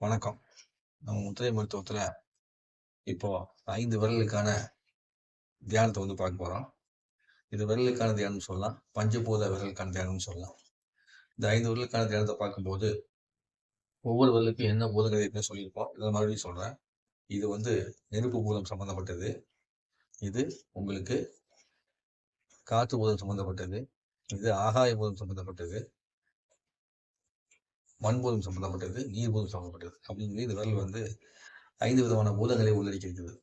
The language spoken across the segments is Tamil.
வணக்கம். நம்ம முத்திரை மருத்துவத்துல இப்போ ஐந்து விரலுக்கான தியானத்தை வந்து பார்க்க போறோம். இது விரலுக்கான தியானம் சொல்லலாம். பஞ்சபூத விரலுக்கான தியானம்னு சொல்லலாம். இந்த ஐந்து விரலுக்கான தியானத்தை பார்க்கும்போது ஒவ்வொரு விரலுக்கும் என்ன பூதங்கள் இருக்குன்னு சொல்லியிருப்போம் இதை மறுபடியும் சொல்றேன். இது வந்து நெருப்பு பூதம் சம்பந்தப்பட்டது. இது உங்களுக்கு காற்று பூதம் சம்பந்தப்பட்டது. இது ஆகாய பூதம் சம்பந்தப்பட்டது. மண்பூதம் சம்பந்தப்பட்டது நீர்பூதம் சம்பந்தப்பட்டது. அப்படின்னு இந்த விரல் வந்து ஐந்து விதமான பூதங்களை உள்ளடக்கியிருக்குது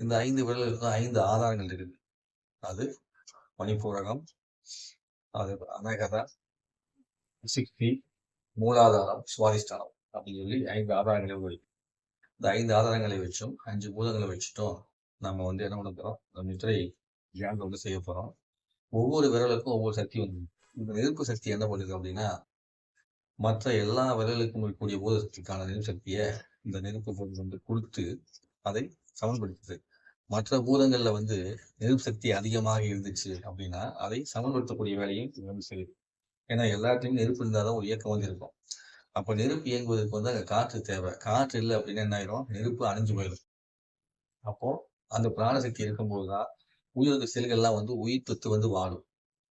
இந்த ஐந்து விரல்களுக்கும் ஐந்து ஆதாரங்கள் இருக்குது. அது மணிப்பூரகம் அது அனகதா சிக்தி மூலாதாரம் சுவாதிஷ்டானம் அப்படின்னு சொல்லி ஐந்து ஆதாரங்களை உள்ளது இந்த ஐந்து ஆதாரங்களை வச்சும் அஞ்சு பூதங்களை வச்சுட்டும் நம்ம வந்து என்ன பண்ணுறோம் போறோம்? இந்த முத்திரை வந்து செய்ய போகிறோம் ஒவ்வொரு விரலுக்கும் ஒவ்வொரு சக்தி வந்து இந்த நெருப்பு சக்தி என்ன பண்ணுது அப்படின்னா மற்ற எல்லா விரலுக்கும் இருக்கக்கூடிய ஊதத்திற்கான நெருசக்தியை சக்தியை இந்த நெருப்பு பொருள் வந்து கொடுத்து அதை சமன்படுத்துது. மற்ற பூதங்கள்ல வந்து நெருப்பு சக்தி அதிகமாக இருந்துச்சு அப்படின்னா அதை சமன்படுத்தக்கூடிய வேலையும் இது வந்து செய்யுது. ஏன்னா எல்லாத்தையும் நெருப்பு இருந்தாதான் ஒரு இயக்கம் வந்து இருக்கும். அப்போ நெருப்பு இயங்குவதற்கு வந்து அங்கே காற்று தேவை. காற்று இல்லை அப்படின்னா என்ன ஆயிரும்? நெருப்பு அணிஞ்சு போயிடும். அப்போ அந்த பிராணசக்தி இருக்கும்போது தான் உயிருக்கு செல்கள்லாம் வந்து உயிர் தொத்து வந்து வாடும்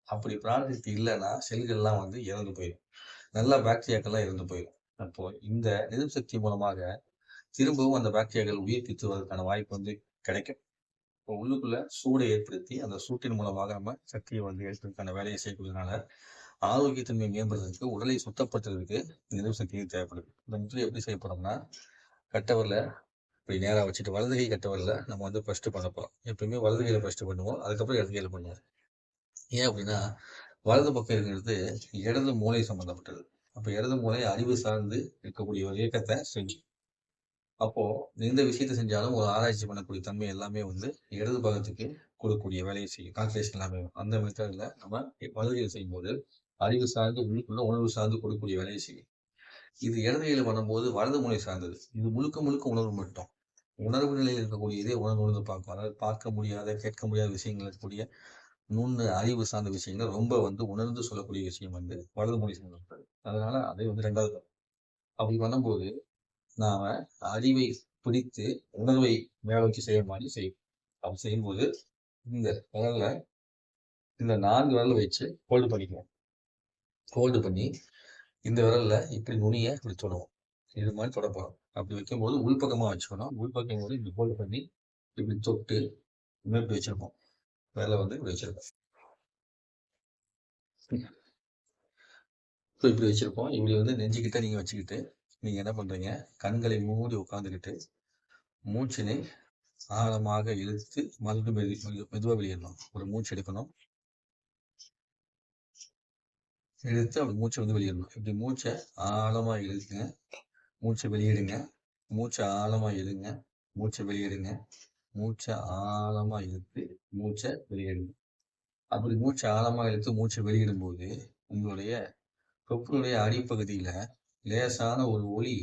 அப்படி பிராணசக்தி இல்லைன்னா செல்கள்லாம் வந்து இறந்து போயிடும். நல்ல பாக்டீரியாக்கள்லாம் இருந்து போயிடும். அப்போ இந்த எதிர் சக்தி மூலமாக திரும்பவும் அந்த பாக்டீரியாக்கள் உயிர் பித்துவதற்கான வாய்ப்பு வந்து கிடைக்கும். இப்போ உள்ளுக்குள்ள சூடை ஏற்படுத்தி அந்த சூட்டின் மூலமாக நம்ம சக்தியை வந்து எடுப்பதற்கான வேலையை செய்யக்கூடியதுனால ஆரோக்கியத்தன்மை மேம்படுறதுக்கு உடலை சுத்தப்படுத்துறதுக்கு நெருப்பு சக்தியும் தேவைப்படுது. இந்த முத்திரை எப்படி செய்யப்படும்னா கட்டவரில் இப்படி நேராக வச்சுட்டு வலதுகை கட்டவரில் நம்ம வந்து ஃபர்ஸ்ட் பண்ண போகிறோம் எப்பயுமே வலதுகையில் ஃபர்ஸ்ட் பண்ணுவோம். அதுக்கப்புறம் இடதுகையில் பண்ணுவோம். ஏன் அப்படின்னா வலது பக்கங்கிறது இடது மூளை சம்பந்தப்பட்டது. அப்போ இடது மூளை அறிவு சார்ந்து இருக்கக்கூடிய ஒரு இயக்கத்தை செஞ்சு. அப்போ எந்த விஷயத்தை செஞ்சாலும் ஒரு ஆராய்ச்சி பண்ணக்கூடிய தன்மை எல்லாமே வந்து இடது பாகத்துக்கு கொடுக்கக்கூடிய வேலையை செய்யும். கால்குலேஷன் எல்லாமே. அந்த மெத்தடில் நம்ம வலதுகையில் செய்யும்போது அறிவு சார்ந்து உள்ளுக்குள்ள உணர்வு சார்ந்து கொடுக்கக்கூடிய வேலையை செய்யும். இது இடது பண்ணும்போது வலது மூளை சார்ந்தது. இது முழுக்க முழுக்க உணர்வு மட்டும். உணர்வு நிலையில் இருக்கக்கூடிய இதே உணர்வு உணர்ந்து பார்க்கும். அதாவது பார்க்க முடியாத கேட்க முடியாத விஷயங்கள் இருக்கக்கூடிய நுண்ணு அறிவு சார்ந்த விஷயங்கள் ரொம்ப வந்து உணர்ந்து சொல்லக்கூடிய விஷயம் வந்து வலது மொழி சம்பந்தப்பட்டது அதனால அதை வந்து ரெண்டாவது அப்படி பண்ணும்போது நாம அறிவை பிடித்து உணர்வை மேல வச்சு செய்ய மாதிரி செய்யும் அப்படி செய்யும்போது இந்த விரல்ல இந்த நான்கு விரல வச்சு ஹோல்டு பண்ணிக்குவோம். ஹோல்டு பண்ணி இந்த விரல்ல இப்படி நுனிய இப்படி தொடுவோம். இது மாதிரி தொடப்போம் அப்படி வைக்கும்போது உள்பக்கமா வச்சுக்கணும். உள்பக்கம் போது இப்படி ஹோல்டு பண்ணி இப்படி தொட்டு இப்படி வச்சிருப்போம். வேலை வந்து இப்படி வச்சிருக்கோம். ஸோ இப்படி வச்சிருப்போம். இப்படி வந்து நெஞ்சுக்கிட்ட நீங்க வச்சுக்கிட்டு நீங்க என்ன பண்றீங்க? கண்களை மூடி உட்காந்துக்கிட்டு மூச்சினை ஆழமாக இழுத்து மறுபடியும் வெளி மெதுவா வெளியிடணும் ஒரு மூச்சு எடுக்கணும். இழுத்து அப்படி மூச்சை வந்து வெளியிடணும் இப்படி மூச்சை ஆழமா இழுத்துங்க. மூச்சை வெளியிடுங்க. மூச்சை ஆழமா இழுங்க. மூச்சை வெளியிடுங்க. மூச்சை ஆழமாக இழுத்து மூச்சை வெளியிடணும் அப்படி மூச்சை ஆழமாக இழுத்து மூச்சை வெளியிடும்போது உங்களுடைய தொப்புளுடைய அடிப்பகுதியில் லேசான ஒரு ஒளி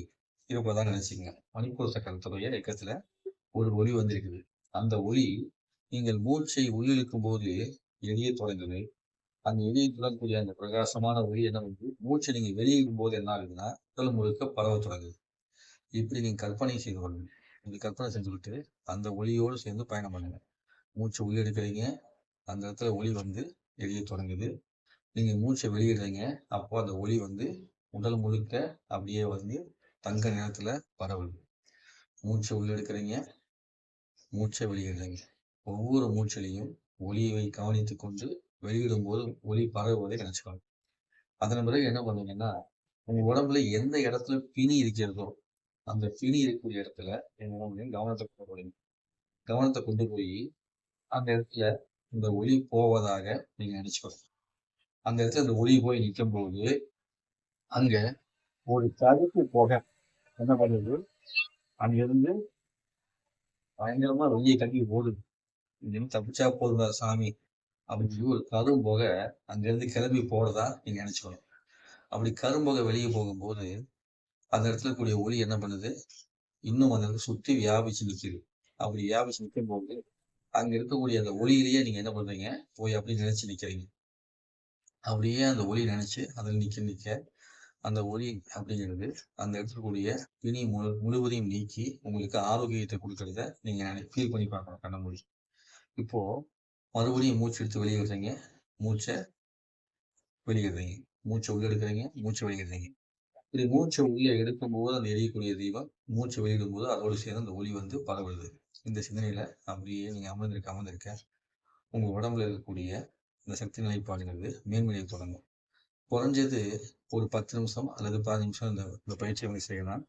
இருப்பதாக நினைச்சிங்க மணிப்பூர் சக்கரத்துடைய இயக்கத்தில் ஒரு ஒளி வந்திருக்குது. அந்த ஒளி நீங்கள் மூச்சை உள்ளிழுக்கும் போது எளிய தொடங்குது அந்த எரிய தொடங்கக்கூடிய அந்த பிரகாசமான ஒளி என்ன வந்து மூச்சை நீங்கள் வெளியிடும் போது என்ன ஆகுதுன்னா உடல் முழுக்க பரவ தொடங்குது. இப்படி நீங்கள் கற்பனை செய்து கொள்ளுங்க. இப்படி கற்பனை செஞ்சு விட்டு அந்த ஒளியோடு சேர்ந்து பயணம் பண்ணுங்க. மூச்சை உள்ளெடுக்கிறீங்க அந்த இடத்துல ஒளி வந்து எரிய தொடங்குது. நீங்க மூச்சை வெளியிடுறீங்க. அப்போ அந்த ஒளி வந்து உடல் முழுக்க அப்படியே வந்து தங்க நிறத்துல பரவுது. மூச்சை உள்ளெடுக்கிறீங்க மூச்சை வெளியிடுறீங்க. ஒவ்வொரு மூச்சிலையும் ஒளியை கவனித்து கொண்டு வெளியிடும் போது ஒளி பரவுவதை நினைச்சுக்கணும் அதன் பிறகு என்ன பண்ணுவீங்கன்னா உங்க உடம்புல எந்த இடத்துல பிணி இருக்கிறதோ அந்த பிணி இருக்கக்கூடிய இடத்துல என்ன முடியும்? கவனத்தை கொண்டு போறீங்க கவனத்தை கொண்டு போய் அந்த இடத்துல இந்த ஒளி போவதாக நீங்க நினைச்சுக்கணும் அந்த இடத்துல இந்த ஒளி போய் நிற்கும் போது அங்க ஒரு கருப்பு புகை என்ன பண்ணுது? அங்கிருந்து பயங்கரமா வெளியே கட்டி ஓடுது. இங்கிருந்து தப்பிச்சா போதுதா சாமி அப்படின்னு சொல்லி ஒரு கரும் அங்கிருந்து கிளம்பி போறதா நீங்க நினைச்சுக்கணும். அப்படி கரும்புகை வெளியே போகும்போது அந்த இடத்துல கூடிய ஒளி என்ன பண்ணுது? இன்னும் அந்த இடத்துல சுற்றி வியாபிச்சு நிற்குது அப்படி வியாபிச்சு நிற்கும் போது அங்க இருக்கக்கூடிய அந்த ஒளியிலேயே நீங்க என்ன பண்றீங்க? போய் அப்படி நினைச்சு நிக்கிறீங்க. அப்படியே அந்த ஒளி நினைச்சு அதில் நிக்க நிக்க அந்த ஒளி அப்படிங்கிறது அந்த இடத்துக்கூடிய பிணி முழு முழுவதையும் நீக்கி உங்களுக்கு ஆரோக்கியத்தை கொடுக்கறத நீங்க ஃபீல் பண்ணி பார்க்கணும் கண்ண மொழி இப்போ மறுபடியும் மூச்சு எடுத்து வெளியே விடுறீங்க. மூச்சை வெளியிடுறீங்க. மூச்சை உள்ளெடுக்கிறீங்க மூச்சை வெளியிடுறீங்க. இது மூச்சை உள்ளே எடுக்கும்போது அந்த எரியக்கூடிய தீபம் மூச்சை வெளியிடும் போது அதோடு சேர்ந்து அந்த ஒளி வந்து பரவுது. இந்த சிந்தனையில அப்படியே நீங்க அமர்ந்திருக்க அமர்ந்திருக்க உங்க உடம்புல இருக்கக்கூடிய இந்த சக்தி நிலைப்பாடுங்கிறது மேன்மையை தொடங்கும். குறைஞ்சது ஒரு பத்து நிமிஷம் அல்லது பதினஞ்சு நிமிஷம் இந்த இந்த பயிற்சியை வந்து செய்யலாம்.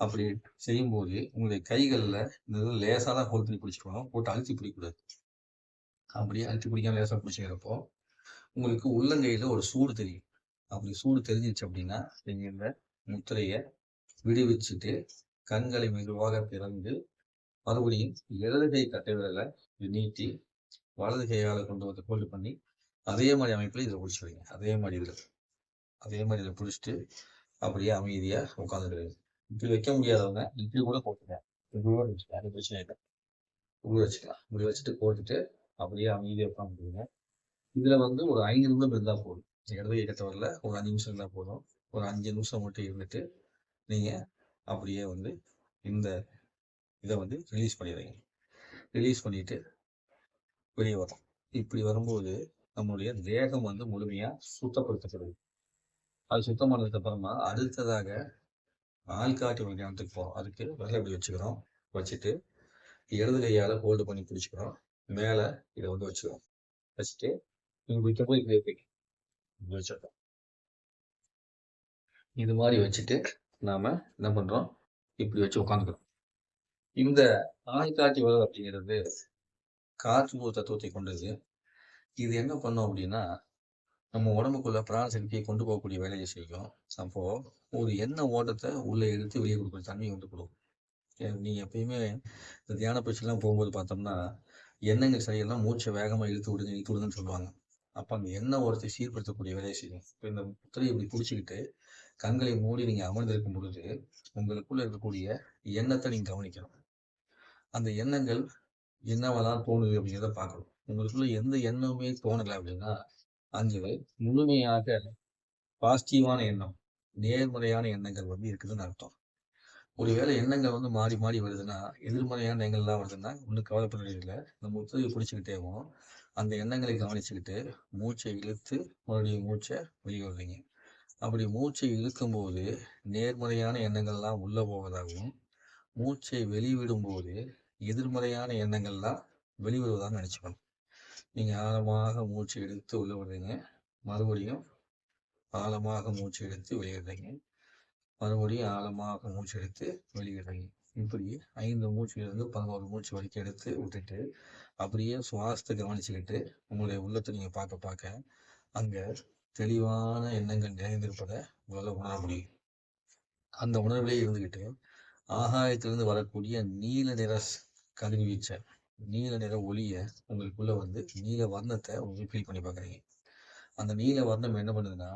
அப்படி செய்யும்போது உங்களுடைய கைகளில் இந்த லேசாக தான் ஹோல் பண்ணி பிடிச்சிக்கணும் போட்டு அழுத்தி பிடிக்கக்கூடாது. அப்படியே அழுத்தி பிடிக்காம லேசாக பிடிச்சிக்கிறப்போ உங்களுக்கு உள்ளங்கையில் ஒரு சூடு தெரியும். அப்படி சூடு தெரிஞ்சிச்சு அப்படின்னா நீங்கள் முத்திரையை விடுவிச்சுட்டு கண்களை மெதுவாக திறந்து மறுபடியும் இடது கை கட்டை விரலை நீட்டி வலது கையால் கொண்டு வந்து ஹோல்டு பண்ணி அதே மாதிரி அமைப்பில் இதில் பிடிச்சி வைங்க. அதே மாதிரி இதில் அதே மாதிரி இதில் பிடிச்சிட்டு அப்படியே அமைதியாக உட்காந்துருங்க இப்படி வைக்க முடியாதவங்க இப்படி கூட போட்டுங்க. இப்படி கூட வச்சுக்கலாம் அது பிரச்சனை இல்லை. இப்படி வச்சுக்கலாம். இப்படி வச்சுட்டு போட்டுட்டு அப்படியே அமைதியாக உட்காந்துருங்க இதில் வந்து ஒரு ஐந்து நிமிடம் இருந்தால் போதும். இடது கை கட்ட வரல. ஒரு அஞ்சு நிமிஷம் இருந்தால் போதும். ஒரு அஞ்சு நிமிஷம் மட்டும் இருந்துட்டு நீங்கள் அப்படியே வந்து இந்த இதை வந்து ரிலீஸ் பண்ணிடுறீங்க ரிலீஸ் பண்ணிட்டு வெளியே வரும் இப்படி வரும்போது நம்மளுடைய தேகம் வந்து முழுமையாக சுத்தப்படுத்தப்படுது. அது சுத்தமானதுக்கு அப்புறமா அடுத்ததாக ஆள்காட்டி ஒரு போகிறோம் அதுக்கு வெள்ளை இப்படி வச்சுக்கிறோம். வச்சுட்டு இடது கையால் ஹோல்டு பண்ணி பிடிச்சிக்கிறோம். மேலே இதை வந்து வச்சுக்கிறோம். வச்சுட்டு இங்க வைக்க போய் வச்சிருக்கோம். இது மாதிரி வச்சுட்டு நாம என்ன பண்றோம்? இப்படி வச்சு உட்காந்துக்கிறோம் இந்த ஆள்காட்டி உலகம் அப்படிங்கிறது காற்று தத்துவத்தை கொண்டது. இது என்ன பண்ணும் அப்படின்னா நம்ம உடம்புக்குள்ள பிராண சக்தியை கொண்டு போகக்கூடிய வேலையை செய்யும். அப்போ ஒரு எண்ணெய் ஓட்டத்தை உள்ளே எடுத்து வெளியே கொடுக்குற தன்மை வந்து கொடுக்கும் நீங்கள் நீங்க எப்பயுமே இந்த தியான பயிற்சிலாம் போகும்போது பார்த்தோம்னா எண்ணங்கள் சரியெல்லாம் மூச்சை வேகமா இழுத்து விடுங்க இழுத்து விடுங்கன்னு சொல்லுவாங்க. அப்ப அந்த என்ன ஒருத்தர் சீர்படுத்தக்கூடிய வேலையை செய்யும் இப்போ இந்த முத்திரையை இப்படி பிடிச்சிக்கிட்டு கண்களை மூடி நீங்க அமர்ந்திருக்கும் பொழுது உங்களுக்குள்ள இருக்கக்கூடிய எண்ணத்தை நீங்க கவனிக்கணும். அந்த எண்ணங்கள் என்னவெல்லாம் தோணுது அப்படிங்கிறத பார்க்கணும். உங்களுக்குள்ள எந்த எண்ணமுமே தோணலை அப்படின்னா அங்கு முழுமையாக பாசிட்டிவான எண்ணம் நேர்மறையான எண்ணங்கள் வந்து இருக்குதுன்னு அர்த்தம். ஒருவேளை எண்ணங்கள் வந்து மாறி மாறி வருதுன்னா எதிர்மறையான எண்ணங்கள்லாம் வருதுன்னா ஒன்றும் கவலைப்பட இல்லை நம்ம முத்திரையை பிடிச்சிக்கிட்டேவும் அந்த எண்ணங்களை கவனிச்சுக்கிட்டு மூச்சை இழுத்து மறுபடியும் மூச்சை வெளியே விடுறீங்க அப்படி மூச்சை இழுக்கும்போது நேர்மறையான எண்ணங்கள்லாம் உள்ள போவதாகவும் மூச்சை வெளிவிடும்போது எதிர்மறையான எண்ணங்கள்லாம் வெளிவிடுவதாக நினைச்சுக்கணும். நீங்க ஆழமாக மூச்சு எடுத்து உள்ள விடுறீங்க. மறுபடியும் ஆழமாக மூச்சு எடுத்து வெளியிடுறீங்க. மறுபடியும் ஆழமாக மூச்சு எடுத்து வெளியிடுறீங்க. இப்படி ஐந்து மூச்சுலேருந்து பதினோரு மூச்சு வரைக்கும் எடுத்து விட்டுட்டு அப்படியே சுவாசத்தை கவனிச்சுக்கிட்டு உங்களுடைய உள்ளத்தை நீங்கள் பார்க்க பார்க்க அங்கே தெளிவான எண்ணங்கள் நிறைந்திருப்பதை உங்களால் உணர முடியும். அந்த உணர்விலே இருந்துக்கிட்டு ஆகாயத்திலிருந்து வரக்கூடிய நீல நிற கதிர்வீச்சை நீல நிற ஒளியை உங்களுக்குள்ள வந்து நீல வர்ணத்தை உங்களுக்கு ஃபீல் பண்ணி பார்க்குறீங்க. அந்த நீல வர்ணம் என்ன பண்ணுதுன்னா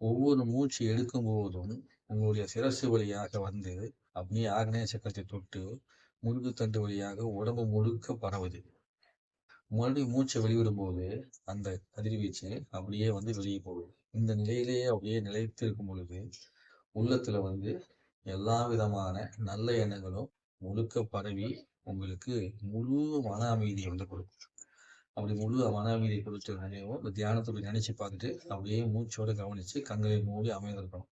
ஒவ்வொரு மூச்சு எடுக்கும் போதும் உங்களுடைய சிரசு வழியாக வந்து அப்படியே ஆக்னேய சக்கரத்தை தொட்டு முதுகுத்தண்டு வழியாக உடம்பு முழுக்க பரவுது. மறுபடியும் மூச்சை வெளிவிடும்போது அந்த கதிர்வீச்சு அப்படியே வந்து வெளியே போகுது. இந்த நிலையிலேயே அப்படியே நிலைத்திருக்கும் பொழுது உள்ளத்துல வந்து எல்லா விதமான நல்ல எண்ணங்களும் முழுக்க பரவி உங்களுக்கு முழு மன அமைதியை வந்து கொடுக்கும். அப்படி முழு மன அமைதியை கொடுத்த நினைவும் இந்த தியானத்தை நினைச்சு பார்த்துட்டு அப்படியே மூச்சோட கவனிச்சு கண்களை மூடி அமைந்திருக்கணும்.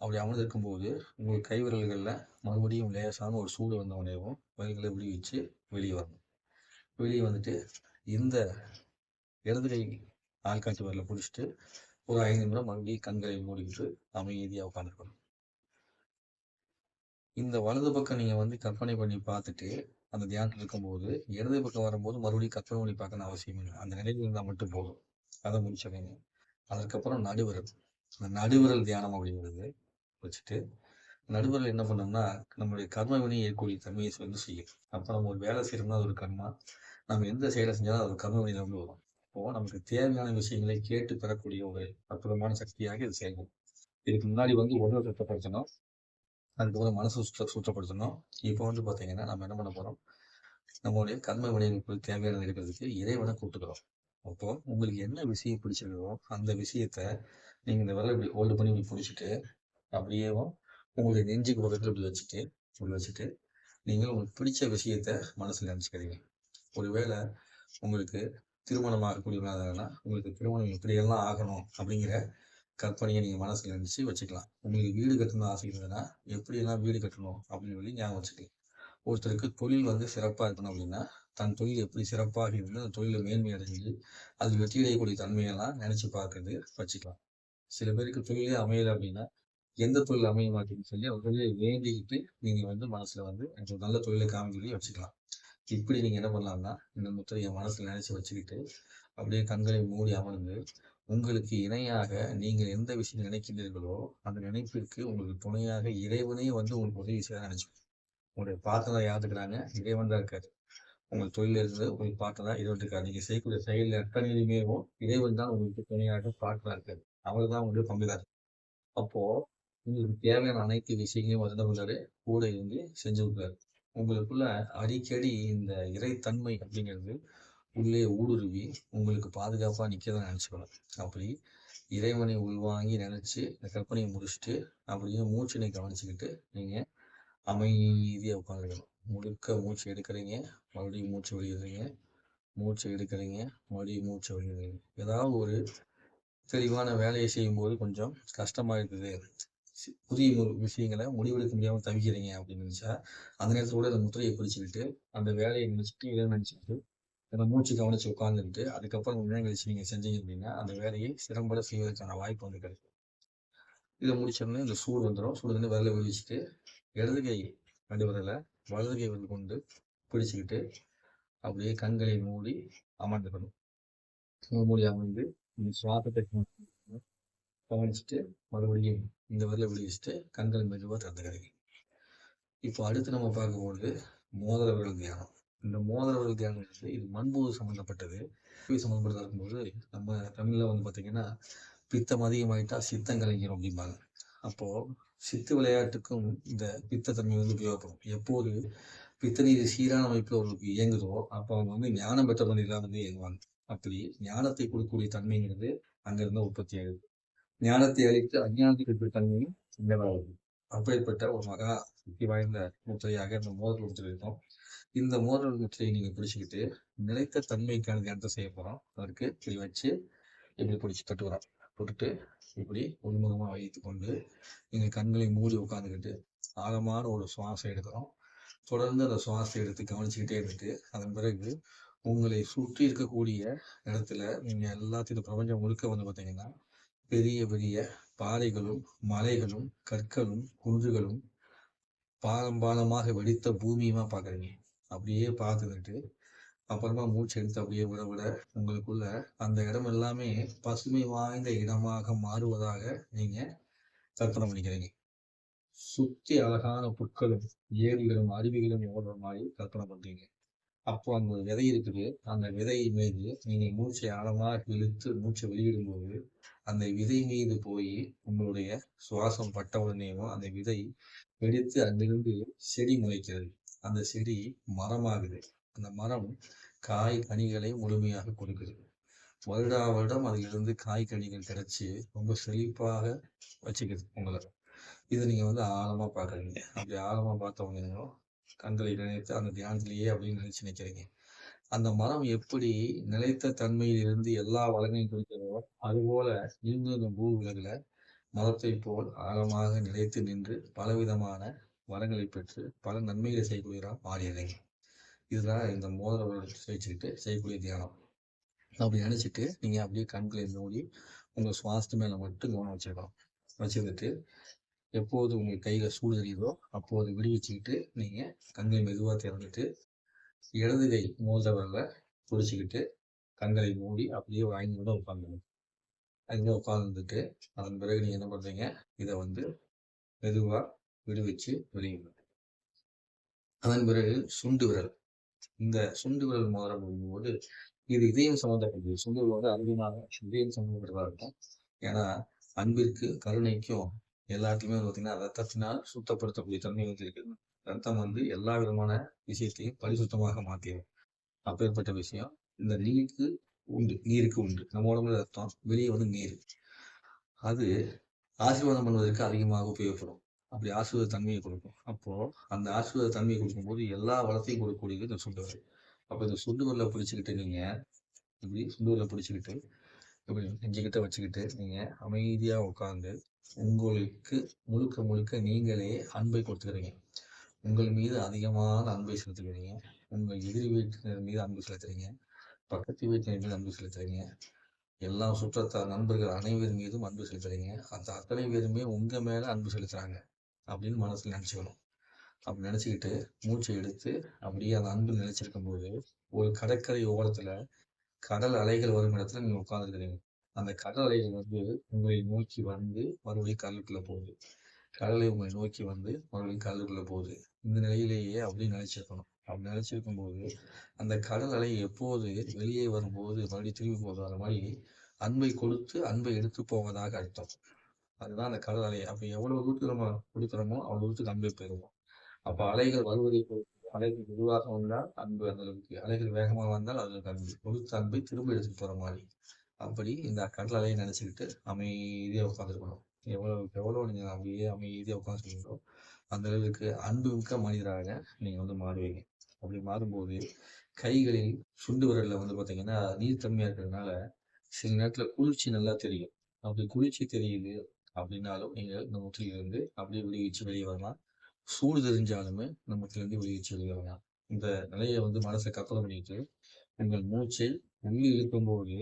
அப்படி அமர்ந்திருக்கும் போது உங்கள் கைவிரல்களில் மறுபடியும் லேசான ஒரு சூடு வந்த உடனேவும் விரல்களை விடுவிச்சு வெளியே வரணும். வெளியே வந்துட்டு இந்த இடது கை ஆள்காட்சி வரல பிடிச்சிட்டு ஒரு ஐந்து நிமிடம் மறுபடியும் கண்களை மூடிக்கிட்டு அமைதியாக உட்காந்துருக்கணும் இந்த வலது பக்கம் நீங்கள் வந்து கற்பனை பண்ணி பார்த்துட்டு அந்த தியானத்தில் இருக்கும்போது இடது பக்கம் வரும்போது மறுபடியும் கற்பனை பண்ணி பார்க்கணும் அவசியம் இல்லை. அந்த நிலையில் இருந்தால் மட்டும் போதும். அதை முடிச்சிடுங்க அதற்கப்புறம் நடுவிரல். இந்த நடுவிரல் தியானம் அப்படிங்கிறது வச்சுட்டு நடுவிரல் என்ன பண்ணோம்னா நம்மளுடைய கர்ம வினை ஏற்கக்கூடிய தன்மையை வந்து செய்யும். அப்போ நம்ம ஒரு வேலை செய்யறோம்னா அது ஒரு கர்மா. நம்ம எந்த செயலை செஞ்சாலும் அது கர்ம வினையில வந்து வரும். இப்போ நமக்கு தேவையான விஷயங்களை கேட்டு பெறக்கூடிய ஒரு அற்புதமான சக்தியாக இது செயல்படும். இதுக்கு முன்னாடி வந்து உடல் சுத்தப்படுத்தணும். அதுக்கப்புறம் மனசு சுத்த சுத்தப்படுத்தணும். இப்போ வந்து பார்த்தீங்கன்னா நம்ம என்ன பண்ண போறோம்? நம்மளுடைய கர்ம வினைகளுக்கு தேவையான இருக்கிறதுக்கு இறைவனை கூப்பிட்டுக்கிறோம். அப்போ உங்களுக்கு என்ன விஷயம் பிடிச்சிருக்கோ அந்த விஷயத்த நீங்க இந்த விரலை இப்படி ஹோல்டு பண்ணி இப்படி பிடிச்சிட்டு அப்படியேவும் உங்களுடைய நெஞ்சுக்கு பக்கத்தில் இப்படி வச்சுட்டு இப்படி வச்சுட்டு நீங்கள் உங்களுக்கு பிடிச்ச விஷயத்த மனசில் நினச்சிக்கிறீங்க ஒருவேளை உங்களுக்கு திருமணம் ஆகக்கூடியவங்களாக உங்களுக்கு திருமணம் இப்படியெல்லாம் ஆகணும் அப்படிங்கிற கற்பனையை நீங்கள் மனசில் நினச்சி வச்சுக்கலாம். உங்களுக்கு வீடு கட்டணும் ஆசை இருந்ததுன்னா எப்படியெல்லாம் வீடு கட்டணும் அப்படின்னு சொல்லி ஞாபகம் வச்சுக்கலாம் ஒருத்தருக்கு தொழில் வந்து சிறப்பாக இருக்கணும் அப்படின்னா தன் தொழில் எப்படி சிறப்பாக இருந்து அந்த தொழிலை மேன்மை அடைஞ்சு அது வெற்றி அடையக்கூடிய தன்மையெல்லாம் நினச்சி பார்க்கறது வச்சுக்கலாம். சில பேருக்கு தொழிலே அமையலை அப்படின்னா எந்த தொழில் அமைய மாட்டேங்குன்னு சொல்லி அவர்களே வேண்டிக்கிட்டு நீங்கள் வந்து மனசில் வந்து எனக்கு நல்ல தொழிலை காமிக்கி வச்சுக்கலாம். இப்படி நீங்கள் என்ன பண்ணலாம்னா இந்த முத்திரையை மனசில் நினச்சி வச்சுக்கிட்டு அப்படியே கண்களை மூடி அமர்ந்து உங்களுக்கு இணையாக நீங்கள் எந்த விஷயம் நினைக்கின்றீர்களோ அந்த நினைப்பிற்கு உங்களுக்கு துணையாக இறைவனே வந்து உங்களுக்கு உதவி செய்ய நினைச்சோம் உங்களுடைய பார்ட்னர் யார் இருக்கிறாங்க? இறைவன் தான் இருக்காரு. உங்கள் தொழில் இருந்து உங்களுக்கு பார்ட்னர் இறைவன் இருக்காரு. நீங்க செய்யக்கூடிய செயலில் அத்தனையுமே இறைவன் தான் உங்களுக்கு துணையாக பார்ட்னர் இருக்காரு. அவர் தான் உங்களுக்கு பங்குதார் அப்போ உங்களுக்கு தேவையான அனைத்து விஷயங்களையும் வந்து கூட இருந்து செஞ்சு கொடுக்காரு உங்களுக்குள்ள அடிக்கடி இந்த இறைத்தன்மை அப்படிங்கிறது உள்ளே ஊடுருவி உங்களுக்கு பாதுகாப்பாக நிற்கதான் நினச்சிக்கணும். அப்படி இறைவனை உள்வாங்கி நினச்சி இந்த கற்பனையை முடிச்சுட்டு அப்படியே மூச்சினை கவனிச்சுக்கிட்டு நீங்கள் அமைதியாக உட்காந்துக்கணும் முழுக்க மூச்சு எடுக்கிறீங்க மறுபடியும் மூச்சு வெளியிடுறீங்க மூச்சு எடுக்கிறீங்க மறுபடியும் மூச்சு வெளியிடுறீங்க ஏதாவது ஒரு தெளிவான வேலையை செய்யும்போது கொஞ்சம் கஷ்டமாக இருக்குது. புதிய விஷயங்களை முடிவெடுக்க முடியாமல் தவிக்கிறீங்க அப்படின்னு நினச்சா அந்த நேரத்தில் கூட அந்த முத்திரையை பிடிச்சிக்கிட்டு அந்த வேலையை நினச்சிட்டு இதை நினச்சிக்கிட்டு அந்த மூச்சு கவனிச்சு உட்காந்துக்கிட்டு அதுக்கப்புறம் கொஞ்ச நேரம் கழிச்சு நீங்கள் செஞ்சீங்க அப்படின்னா அந்த வேலையை சிறம்பட செய்வதற்கான வாய்ப்பு வந்து கிடைக்கும். இதை முடிச்சோடனே இந்த சூடு வந்துடும் சூடு வந்து விரலை விழிச்சிட்டு இடது கை ரெண்டு விரலை வலது கை வந்து கொண்டு பிடிச்சிக்கிட்டு அப்படியே கண்களை மூடி அமர்ந்துக்கணும். மூடி அமர்ந்து சுவாசத்தை கவனிச்சுட்டு மறுபடியும் இந்த விரலை விழிச்சிட்டு கண்கள் மெதுவாக திறந்துக்கிறீங்க இப்போ அடுத்து நம்ம பார்க்கும்பொழுது மோதிர தியானம். இந்த மோதிரவர்கள் தியானம் இது மண்பூது சம்மந்தப்பட்டது சம்மந்தப்பட்டதாக இருக்கும்போது நம்ம தமிழில் வந்து பார்த்தீங்கன்னா பித்தம் அதிகமாயிட்டா சித்தம் கலைஞரும் அப்படிம்பாங்க. அப்போது சித்து விளையாட்டுக்கும் இந்த பித்தத்தன்மை வந்து உபயோகப்படும். எப்போது பித்த நீர் சீரான அமைப்பில் அவர்களுக்கு இயங்குதோ அப்போ அவங்க வந்து ஞானம் பெற்ற மனிதர்களாக வந்து இயங்குவாங்க. அப்படி ஞானத்தை கொடுக்கக்கூடிய தன்மைங்கிறது அங்கிருந்து உற்பத்தி ஆகுது. ஞானத்தை அழித்து அஞ்ஞானத்தை கற்பித்த தன்மையும் இங்கதான் அப்பேற்பட்ட ஒரு மகா சக்தி வாய்ந்த முத்திரையாக இந்த மோதல் இருக்கும் இந்த மோதல் முத்திரையை நீங்க பிடிச்சிக்கிட்டு நிலைத்த தன்மைக்கான தியானத்தை செய்ய போறோம். அதற்கு இப்படி வச்சு இப்படி பிடிச்சி தட்டுக்கிறோம் தொட்டுட்டு இப்படி உள்முகமாக வைத்து கொண்டு நீங்கள் கண்களை மூடி உட்காந்துக்கிட்டு ஆழமான ஒரு சுவாசம் எடுக்கிறோம். தொடர்ந்து அந்த சுவாசத்தை எடுத்து கவனிச்சுக்கிட்டே இருந்துட்டு அதன் பிறகு உங்களை சுற்றி இருக்கக்கூடிய இடத்துல நீங்கள் எல்லாத்தையும் பிரபஞ்சம் முழுக்க வந்து பார்த்தீங்கன்னா பெரிய பெரிய பாறைகளும் மலைகளும் கற்களும் குன்றுகளும் பாலம் பாலமாக வெடித்த பூமியுமா பார்க்குறீங்க. அப்படியே பார்த்துக்கிட்டு அப்புறமா மூச்சு எடுத்து அப்படியே விட விட உங்களுக்குள்ள அந்த இடம் எல்லாமே பசுமை வாய்ந்த இடமாக மாறுவதாக நீங்க கற்பனை பண்ணிக்கிறீங்க. சுத்தி அழகான புற்களும் ஏரிகளும் அருவிகளும் ஓடுற மாதிரி கற்பனை பண்றீங்க. அப்போ அந்த விதை இருக்குது. அந்த விதை மீது நீங்க மூச்சை ஆழமாக இழுத்து மூச்சை வெளியிடும்போது அந்த விதை மீது போய் உங்களுடைய சுவாசம் பட்ட உடனேயும் அந்த விதை வெடித்து அங்கிருந்து செடி முளைக்கிறது. அந்த செடி மரமாகுது. அந்த மரம் காய் கனிகளை முழுமையாக கொடுக்குது. வருடா வருடம் அதிலிருந்து காய் கனிகள் கிடைச்சி ரொம்ப செழிப்பாக வச்சுக்குது உங்களை. இதை நீங்க வந்து ஆழமா பாக்குறீங்க அப்படி ஆழமா பார்த்தவங்க கண்களை நினைத்து அந்த தியானத்திலேயே அப்படின்னு நினைச்சு நினைக்கிறீங்க அந்த மரம் எப்படி நிலைத்த தன்மையில் இருந்து எல்லா வளங்களையும் குறிக்கிறதோ அதுபோல இருந்து இந்த பூ உலகில் மரத்தை போல் ஆழமாக நிலைத்து நின்று பலவிதமான வரங்களை பெற்று பல நன்மைகளை செய்யக்கூடியதான் மாறிடுறீங்க இதுதான் இந்த மோதிர வச்சுக்கிட்டு செய்யக்கூடிய தியானம். அப்படி நினைச்சிட்டு நீங்க அப்படியே கண்களை மூடி உங்க சுவாசத்து மேல மட்டும் கவனம் வச்சுக்கலாம் வச்சுக்கிட்டு எப்போது உங்கள் கையில் சூடு தெரியுதோ அப்போது விடுவிச்சுக்கிட்டு நீங்கள் கண்களை மெதுவாக திறந்துட்டு இடது கை மோதவரில் பிடிச்சிக்கிட்டு கண்களை மூடி அப்படியே வாங்கி கூட உட்காந்துடும் அங்கே உட்காந்துட்டு அதன் பிறகு நீங்கள் என்ன பண்ணுறீங்க இதை வந்து மெதுவாக விடுவிச்சு வெளியிடணும் அதன் பிறகு சுண்டு விரல். இந்த சுண்டு விரல் மோதிரம் போது இது இதயம் சம்மந்தப்பட்டது சுண்டு விரல் வந்து அதிகமாக இதயம் சம்மந்தப்பட்டதாக இருக்கும். ஏன்னா அன்பிற்கு கருணைக்கும் எல்லாத்தையுமே வந்து பார்த்தீங்கன்னா ரத்தத்தினால் சுத்தப்படுத்தக்கூடிய தன்மை வந்து இருக்குது. ரத்தம் வந்து எல்லா விதமான விஷயத்தையும் பரிசுத்தமாக மாற்றிடும் அப்பேற்பட்ட விஷயம் இந்த நீருக்கு உண்டு நீருக்கு உண்டு. நம்ம உடம்புல ரத்தம் வெளியே வந்து நீர். அது ஆசீர்வாதம் பண்ணுவதற்கு அதிகமாக உபயோகப்படும். அப்படி ஆசீர்வாத தன்மையை கொடுக்கும். அப்போ அந்த ஆசீர்வாத தன்மையை கொடுக்கும்போது எல்லா வளத்தையும் கொடுக்கக்கூடியது இந்த சுண்டுவர் அப்போ இந்த சுண்டுவரில் பிடிச்சிக்கிட்டு நீங்கள் இப்படி சுண்டுவரில் பிடிச்சிக்கிட்டு இப்படி நெஞ்சுக்கிட்ட வச்சுக்கிட்டு நீங்கள் அமைதியாக உட்காந்து உங்களுக்கு முழுக்க முழுக்க நீங்களே அன்பை கொடுத்துக்கிறீங்க. உங்கள் மீது அதிகமான அன்பை செலுத்துகிறீங்க. உங்கள் எதிரி வீட்டினர் மீது அன்பு செலுத்துறீங்க. பக்கத்து வீட்டினர் மீது அன்பு செலுத்துறீங்க. எல்லா சுற்றத்தார் நண்பர்கள் அனைவர் மீதும் அன்பு செலுத்துறீங்க. அந்த அத்தனை பேருமே உங்க மேல அன்பு செலுத்துறாங்க. அப்படின்னு மனசுல நினைச்சுக்கணும். அப்படி நினைச்சுக்கிட்டு மூச்சை எடுத்து அப்படியே அந்த அன்பு நினைச்சிருக்கும் போது ஒரு கடற்கரை ஓரத்துல கடல் அலைகள் வரும் இடத்துல நீங்க உட்கார்ந்துருக்கிறீங்க. அந்த கடல் அலைகள் வந்து உங்களை நோக்கி வந்து மறுபடியும் கடலுக்குள்ள போகுது. கடலை உங்களை நோக்கி வந்து மறுபடியும் கடலுக்குள்ள போகுது. இந்த நிலையிலேயே அப்படி நினைச்சிருக்கணும். அப்படி நினைச்சிருக்கும் போது அந்த கடல் அலை எப்போது வெளியே வரும்போது மறுபடியும் திரும்பி போகுது அந்த மாதிரி அன்பை கொடுத்து அன்பை எடுத்து போவதாக அர்த்தம். அதுதான் அந்த கடல் அலை. அப்ப எவ்வளவு தூரத்துக்கு நம்ம கொடுக்குறோமோ அவ்வளவு தூரத்துக்கு அன்பை பெறுவோம். அப்ப அலைகள் வருவதை பொறுத்து அலைகள் மெதுவாக வந்தால் அன்பு அந்த அளவுக்கு அலைகள் வேகமாக வந்தால் அது அன்பு. கொடுத்த அன்பை திரும்ப எடுத்துட்டு போற மாதிரி. அப்படி இந்த கடல் அலையை நினைச்சுக்கிட்டு அமைதியாக உட்காந்துருக்கணும் எவ்வளவு எவ்வளவு நீங்க அப்படியே அமைதியாக உட்காந்துருக்கீங்களோ அந்த அளவுக்கு அன்பு மிக்க மனிதராக நீங்கள் வந்து மாறுவீங்க. அப்படி மாறும்போது கைகளில் சுண்டு விரலில் வந்து பாத்தீங்கன்னா நீர்த்தன்மையா இருக்கிறதுனால சில நேரத்தில் குளிர்ச்சி நல்லா தெரியும். அப்படி குளிர்ச்சி தெரியுது அப்படின்னாலும் நீங்கள் இந்த முற்றிலிருந்து அப்படியே விடுவிச்சு வெளியே வரலாம். சூடு தெரிஞ்சாலுமே இந்த முற்றிலிருந்து விடுவிச்சு வெளியே வரலாம். இந்த நிலையை வந்து மனசை கற்பனை பண்ணிட்டு உங்கள் மூச்சை உள்ளே இழுக்கும்போது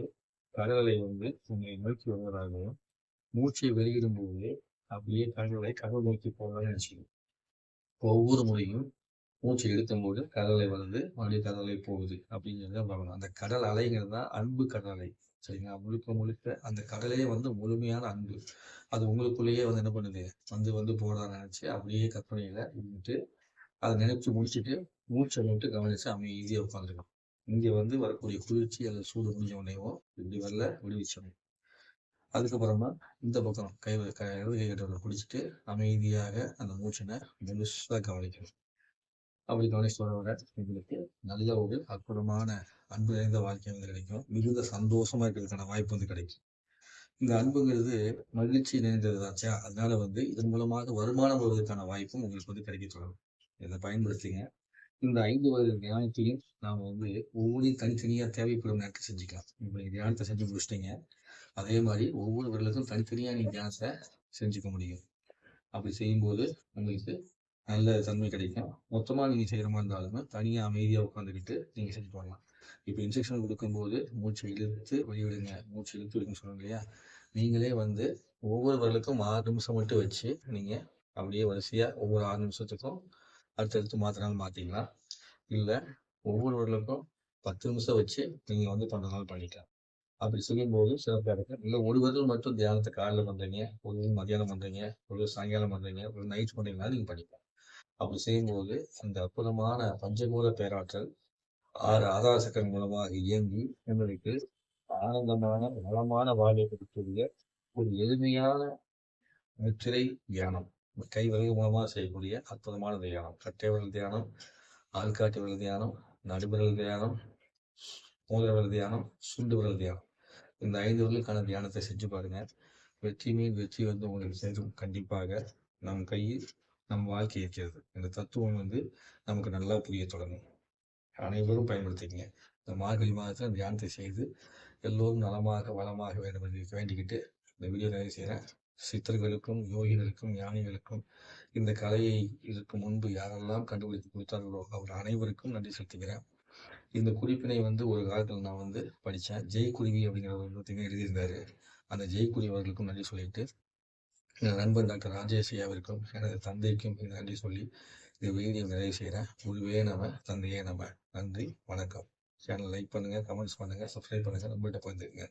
கடலை வந்து உங்களை நோக்கி வருவதாகவும் மூச்சை வெளியிடும் போது அப்படியே கடலை கடல் நோக்கி போவதாக நினைச்சுக்கணும் ஒவ்வொரு முறையும் மூச்சை இழுக்கும்போது கடலை வருது மறுபடியும் கடலை போகுது அப்படிங்கிறத பார்க்கணும். அந்த கடல் அலைங்கிறது தான் அன்பு கடலை. சரிங்களா? முழுக்க முழுக்க அந்த கடலே வந்து முழுமையான அன்பு. அது உங்களுக்குள்ளேயே வந்து என்ன பண்ணுது? வந்து வந்து போறதா நினைச்சு அப்படியே கற்பனையில இருந்துட்டு அதை நினைச்சு முடிச்சுட்டு மூச்சை விட்டு கவனிச்சு அமைதியாக உட்காந்துருக்கணும் இங்கே வந்து வரக்கூடிய குளிர்ச்சி அல்லது சூடு முடிஞ்ச உடனேவும் இப்படி வரல விடுவிச்சணும் அதுக்கப்புறமா இந்த பக்கம் கை கை இடது கை கட்டை பிடிச்சிட்டு அமைதியாக அந்த மூச்சினை மெலுசாக கவனிக்கணும். அப்படி கவனிச்சு வர எங்களுக்கு நல்ல ஒரு அற்புதமான அன்பு நிறைந்த வாழ்க்கை வந்து கிடைக்கும். மிகுந்த சந்தோஷமா இருக்கிறதுக்கான வாய்ப்பு வந்து கிடைக்கும். இந்த அன்புங்கிறது மகிழ்ச்சி நிறைந்ததாச்சா அதனால வந்து இதன் மூலமாக வருமானம் வருவதற்கான வாய்ப்பும் உங்களுக்கு வந்து கிடைக்க தொடரும் இதை பயன்படுத்திங்க. இந்த ஐந்து வயது தியானத்தையும் நாம வந்து ஒவ்வொன்றையும் தனித்தனியா தேவைப்படும் நேரத்தை செஞ்சுக்கலாம். இப்போ நீங்க தியானத்தை செஞ்சு முடிச்சிட்டீங்க. அதே மாதிரி ஒவ்வொரு விரலுக்கும் தனித்தனியாக நீ தியானத்தை செஞ்சுக்க முடியும். அப்படி செய்யும்போது உங்களுக்கு நல்ல தன்மை கிடைக்கும். மொத்தமாக நீங்கள் செய்கிற மாதிரி இருந்தாலுமே தனியாக அமைதியாக உட்காந்துக்கிட்டு நீங்கள் செஞ்சு வரலாம் இப்போ இன்ஜெக்ஷன் கொடுக்கும்போது மூச்சை இழுத்து வெளியிடுங்க. மூச்சு இழுத்து விடுங்க சொன்னோம் இல்லையா? நீங்களே வந்து ஒவ்வொரு விரலுக்கும் ஆறு நிமிஷம் மட்டும் வச்சு நீங்கள் அப்படியே வரிசையாக ஒவ்வொரு ஆறு நிமிஷத்துக்கும் அடுத்தடுத்து மாத்தினாலும் மாற்றிக்கலாம் இல்லை ஒவ்வொரு வரலுக்கும் பத்து நிமிஷம் வச்சு நீங்கள் வந்து பண்றதுனாலும் பண்ணிக்கலாம். அப்படி செய்யும்போது சிறப்பாக இருக்கு இல்லை ஒரு வருடம் மட்டும் தியானத்தை காலையில் பண்றீங்க ஒரு மதியானம் பண்றீங்க ஒரு சாயங்காலம் பண்றீங்க ஒரு நைட் பண்றீங்கன்னா நீங்க பண்ணிக்கலாம் அப்படி செய்யும்போது அந்த அற்புதமான பஞ்சமூல பேராற்றல் ஆறு ஆதார சக்கரம் மூலமாக இயங்கி எங்களுக்கு ஆனந்தமான வளமான வாழ்வை கொடுக்கக்கூடிய ஒரு எளிமையான முத்திரை தியானம் கை வரைவு மூலமாக செய்யக்கூடிய அற்புதமான தியானம். கட்டை விரல் தியானம் ஆள்காட்டி விரல் தியானம் நடுவிரல் தியானம் மோதிர தியானம் சுண்டு தியானம். இந்த ஐந்து விரலுக்கான தியானத்தை செஞ்சு பாருங்க. வெற்றி மீன் வெற்றி வந்து உங்களுக்கு சேரும். கண்டிப்பாக நம் கையில் நம் வாழ்க்கை இருக்கிறது. இந்த தத்துவம் வந்து நமக்கு நல்லா புரிய தொடங்கும். அனைவரும் பயன்படுத்திக்கங்க. இந்த மார்கழி மாதத்தில் தியானத்தை செய்து எல்லோரும் நலமாக வளமாக வேண்டும் என்று வேண்டிக்கிட்டு இந்த வீடியோ நிறைவு செய்கிறேன் சித்தர்களுக்கும் யோகிகளுக்கும் ஞானிகளுக்கும் இந்த கலையை இதற்கு முன்பு யாரெல்லாம் கண்டுபிடித்து கொடுத்தார்களோ அவர் அனைவருக்கும் நன்றி செலுத்துகிறேன். இந்த குறிப்பினை வந்து ஒரு காலத்தில் நான் வந்து படித்தேன் ஜெய்குருவி அப்படிங்கிறவர் வந்து எழுதியிருந்தாரு. அந்த ஜெய்குருவி அவர்களுக்கும் நன்றி சொல்லிட்டு என் நண்பர் டாக்டர் ராஜேஷியாவிற்கும் அவருக்கும் எனது தந்தைக்கும் நன்றி சொல்லி இந்த வீடியோ நிறைவு செய்கிறேன் உருவே நம்ம தந்தையே நம்ம நன்றி வணக்கம். சேனல் லைக் பண்ணுங்கள் கமெண்ட்ஸ் பண்ணுங்கள் சப்ஸ்கிரைப் பண்ணுங்கள் நம்மள்கிட்ட பகிர்ந்துங்க